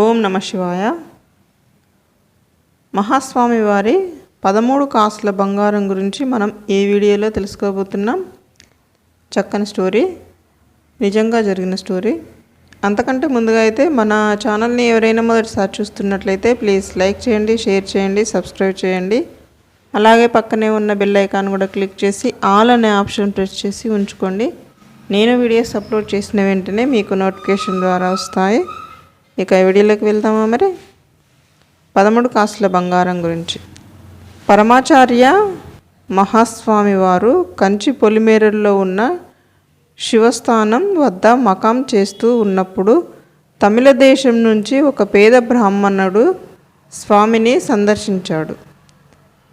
ఓం నమ శివాయ. మహాస్వామి వారి పదమూడు కాసుల బంగారం గురించి మనం ఈ వీడియోలో తెలుసుకోబోతున్నాం. చక్కని స్టోరీ నిజంగా జరిగిన స్టోరీ. అంతకంటే ముందుగా అయితే మన ఛానల్ని ఎవరైనా మొదటిసారి చూస్తున్నట్లయితే ప్లీజ్ లైక్ చేయండి షేర్ చేయండి సబ్స్క్రైబ్ చేయండి. అలాగే పక్కనే ఉన్న బెల్ ఐకాన్ కూడా క్లిక్ చేసి ఆల్ అనే ఆప్షన్ ప్రెస్ చేసి ఉంచుకోండి. నేను వీడియోస్ అప్లోడ్ చేసిన వెంటనే మీకు నోటిఫికేషన్ ద్వారా వస్తాయి. ఇక వీడియోలోకి వెళ్దామా మరి? పదమూడు కాసుల బంగారం గురించి. పరమాచార్య మహాస్వామి వారు కంచి పొలిమేరల్లో ఉన్న శివస్థానం వద్ద మకాం చేస్తూ ఉన్నప్పుడు తమిళ దేశం నుంచి ఒక పేద బ్రాహ్మణుడు స్వామిని సందర్శించాడు.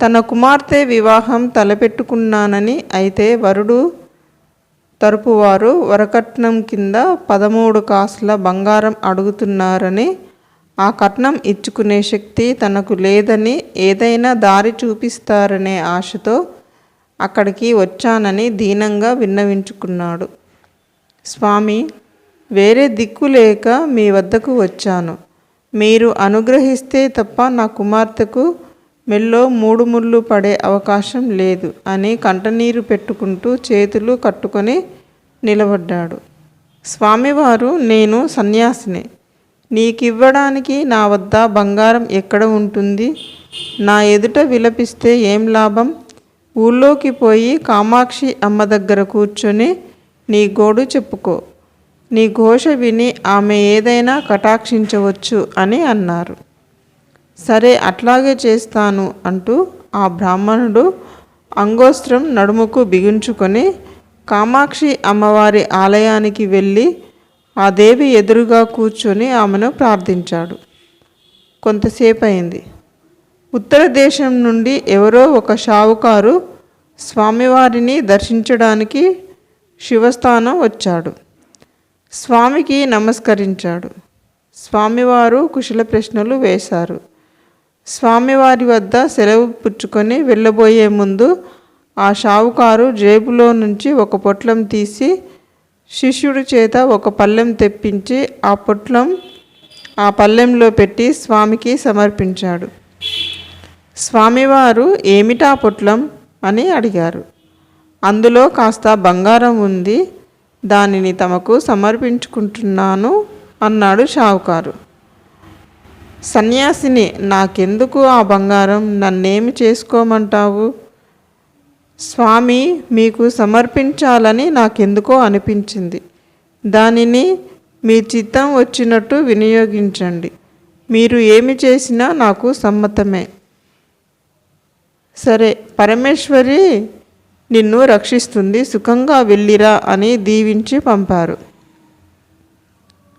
తన కుమార్తె వివాహం తలపెట్టుకున్నానని అయితే వరుడు తరపువారు వరకట్నం కింద పదమూడు కాసుల బంగారం అడుగుతున్నారని ఆ కట్నం ఇచ్చుకునే శక్తి తనకు లేదని ఏదైనా దారి చూపిస్తారనే ఆశతో అక్కడికి వచ్చానని దీనంగా విన్నవించుకున్నాడు. స్వామి వేరే దిక్కు లేక మీ వద్దకు వచ్చాను. మీరు అనుగ్రహిస్తే తప్ప నా కుమార్తెకు మెల్లో మూడు ముళ్ళు పడే అవకాశం లేదు అని కంటనీరు పెట్టుకుంటూ చేతులు కట్టుకొని నిలబడ్డాడు. స్వామివారు నేను సన్యాసిని. నీకివ్వడానికి నా వద్ద బంగారం ఎక్కడ ఉంటుంది? నా ఎదుట విలపిస్తే ఏం లాభం? ఊళ్ళోకి పోయి కామాక్షి అమ్మ దగ్గర కూర్చొని నీ గోడు చెప్పుకో. నీ ఘోష విని ఆమె ఏదైనా కటాక్షించవచ్చు అని అన్నారు. సరే అట్లాగే చేస్తాను అంటూ ఆ బ్రాహ్మణుడు అంగోస్త్రం నడుముకు బిగించుకొని కామాక్షి అమ్మవారి ఆలయానికి వెళ్ళి ఆ దేవి ఎదురుగా కూర్చొని ఆమెను ప్రార్థించాడు. కొంతసేపు అయింది ఉత్తర దేశం నుండి ఎవరో ఒక షావుకారు స్వామివారిని దర్శించడానికి శివస్థానం వచ్చాడు. స్వామికి నమస్కరించాడు. స్వామివారు కుశల ప్రశ్నలు వేశారు. స్వామివారి వద్ద సెలవు పుచ్చుకొని వెళ్ళబోయే ముందు ఆ షావుకారు జేబులో నుంచి ఒక పొట్లం తీసి శిష్యుడి చేత ఒక పళ్ళెం తెప్పించి ఆ పొట్లం ఆ పళ్ళెంలో పెట్టి స్వామికి సమర్పించాడు. స్వామివారు ఏమిటా పొట్లం? అని అడిగారు. అందులో కాస్త బంగారం ఉంది దానిని తమకు సమర్పించుకుంటున్నాను అన్నాడు షావుకారు. సన్యాసిని నాకెందుకు ఆ బంగారం? నన్నేమి చేసుకోమంటావు? స్వామి మీకు సమర్పించాలని నాకెందుకో అనిపించింది. దానిని మీ చిత్తం వచ్చినట్టు వినియోగించండి. మీరు ఏమి చేసినా నాకు సమ్మతమే. సరే పరమేశ్వరి నిన్ను రక్షిస్తుంది సుఖంగా వెళ్ళిరా అని దీవించి పంపారు.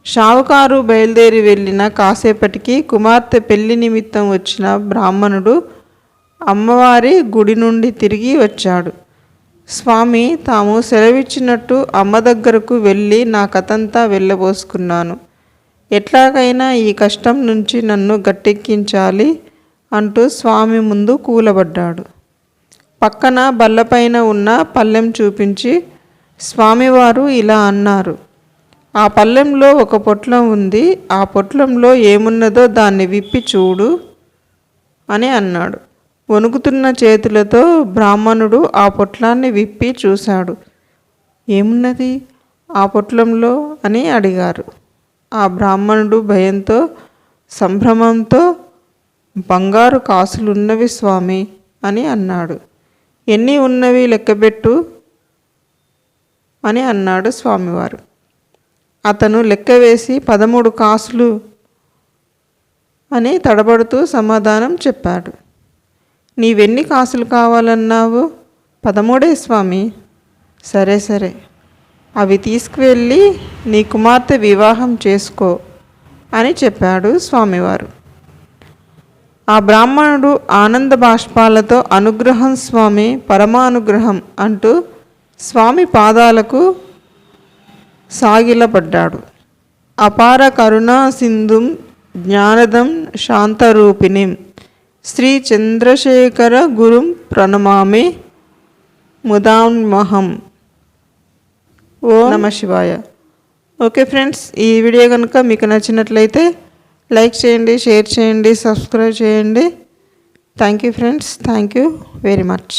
షావుకారు బయలుదేరి వెళ్ళిన కాసేపటికి కుమార్తె పెళ్ళి నిమిత్తం వచ్చిన బ్రాహ్మణుడు అమ్మవారి గుడి నుండి తిరిగి వచ్చాడు. స్వామి తాము సెలవిచ్చినట్టు అమ్మ దగ్గరకు వెళ్ళి నా కథంతా వెళ్ళబోసుకున్నాను. ఎట్లాగైనా ఈ కష్టం నుంచి నన్ను గట్టెక్కించాలి అంటూ స్వామి ముందు కూలబడ్డాడు. పక్కన బల్లపైన ఉన్న పళ్ళెం చూపించి స్వామివారు ఇలా అన్నారు. ఆ పల్లెంలో ఒక పొట్లం ఉంది. ఆ పొట్లంలో ఏమున్నదో దాన్ని విప్పి చూడు అని అన్నాడు. వణుకుతున్న చేతులతో బ్రాహ్మణుడు ఆ పొట్లాన్ని విప్పి చూశాడు. ఏమున్నది? ఆ పొట్లంలో? అని అడిగారు. ఆ బ్రాహ్మణుడు భయంతో సంభ్రమంతో బంగారు కాసులున్నవి స్వామి అని అన్నాడు. ఎన్ని ఉన్నవి లెక్కబెట్టు? అని అన్నాడు స్వామివారు. అతను లెక్క వేసి పదమూడు కాసులు అని తడబడుతూ సమాధానం చెప్పాడు. నీవెన్ని కాసులు కావాలన్నావు? పదమూడే స్వామి. సరే సరే. అవి తీసుకువెళ్ళి నీ కుమార్తె వివాహం చేసుకో అని చెప్పాడు స్వామివారు. ఆ బ్రాహ్మణుడు ఆనంద బాష్పాలతో అనుగ్రహం స్వామి పరమానుగ్రహం అంటూ స్వామి పాదాలకు సాగిలపడ్డాడు. అపార కరుణా సింధుం జ్ఞానదం శాంతరూపిణిం శ్రీ చంద్రశేఖర గురుం ప్రణమామి ముదాన్మహం. ఓ నమ శివాయ. ఓకే ఫ్రెండ్స్ ఈ వీడియో కనుక మీకు నచ్చినట్లయితే లైక్ చేయండి షేర్ చేయండి సబ్స్క్రైబ్ చేయండి. Thank you friends thank you very much.